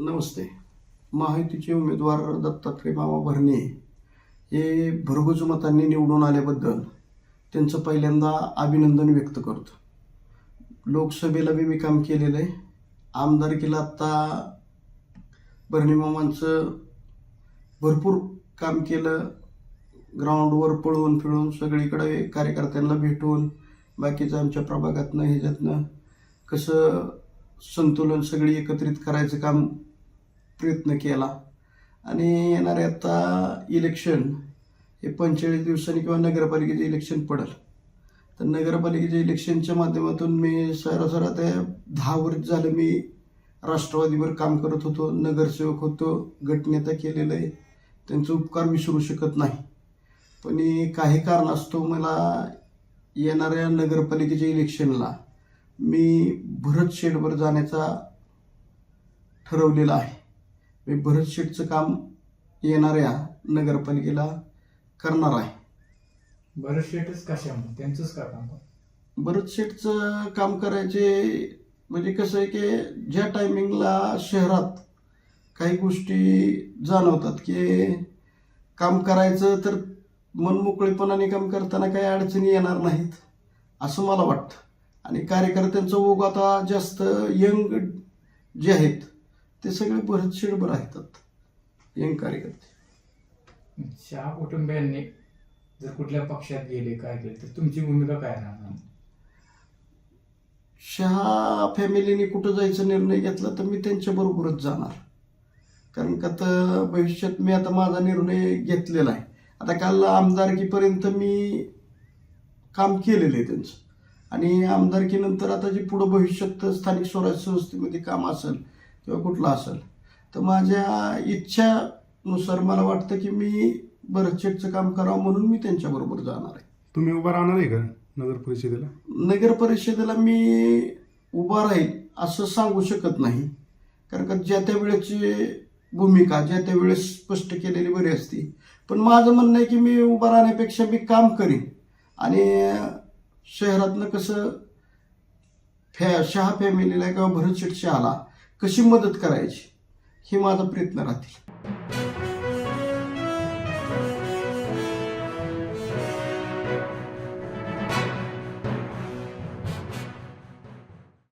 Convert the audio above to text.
नमस्ते. महायुतीचे उमेदवार दत्तात्रय मामा भरणे हे भरघोस मतांनी निवडून आल्याबद्दल त्यांचं पहिल्यांदा अभिनंदन व्यक्त करतो. लोकसभेला बी मी काम केलेलं आहे आमदारकीला आत्ता भरणे मामांचं भरपूर काम केलं. ग्राउंडवर पळून फिळून सगळीकडे कार्यकर्त्यांना भेटून बाकीचं आमच्या प्रभागातनं ह्याच्यातनं कसं संतुलन सगळी एकत्रित करायचं काम प्रयत्न केला. आणि येणारे आता इलेक्शन हे पंचेचाळीस दिवसांनी किंवा नगरपालिकेचे इलेक्शन पडेल. तर नगरपालिकेच्या इलेक्शनच्या माध्यमातून मी सरासरा ते दहा वर्ष झालं मी राष्ट्रवादीवर काम करत होतो नगरसेवक होतो गटनेता केलेलं आहे. त्यांचे उपकार विसरू शकत नाही. पण काही कारणास्तव मला येणाऱ्या नगरपालिकेच्या इलेक्शनला मी भरत शेडवर जाण्याचा ठरवलेला आहे. भरत शेडचं काम येणाऱ्या नगरपालिकेला करणार आहे. बरं शेटच कशामुळे त्यांचंच का काम? भरत शेडचं काम करायचे म्हणजे कसं आहे की ज्या टायमिंगला शहरात काही गोष्टी जाणवतात की काम करायचं तर मनमोकळेपणाने काम करताना काही अडचणी येणार नाहीत असं मला वाटतं. आणि कार्यकर्त्यांचं ओघ आता जास्त यंग जे आहेत ते सगळे भरत शेडवर आहेत यंग कार्यकर्ते. शहा कुटुंबियांनी जर कुठल्या पक्षात गेले काय केले तर तुमची भूमिका काय राहणार? शहा फॅमिलीने कुठं जायचा निर्णय घेतला तर मी त्यांच्याबरोबरच जाणार. कारण का तर भविष्यात मी आता माझा निर्णय घेतलेला आहे. आता काल आमदारकीपर्यंत मी काम केलेलं आहे त्यांचं. आणि आमदारकीनंतर आता जे पुढं भविष्यात स्थानिक स्वराज्य संस्थेमध्ये काम असेल किंवा कुठलं असेल. तर माझ्या इच्छानुसार मला वाटतं की मी बरचेटचं काम करावं म्हणून मी त्यांच्याबरोबर जाणार आहे. तुम्ही उभा राहणार आहे का नगर परिषदेला? नगर परिषदेला मी उभा राहील असं सांगू शकत नाही. कारण का ज्या त्या वेळेची भूमिका ज्या त्या वेळेस स्पष्ट केलेली बरी असते. पण माझं म्हणणं आहे की मी उभा राहण्यापेक्षा मी काम करीन. आणि शहरातनं कसं फॅ शहा फॅमिलीला किंवा भरतशेठ शहाला कशी मदत करायची हे माझा प्रयत्न राहतील.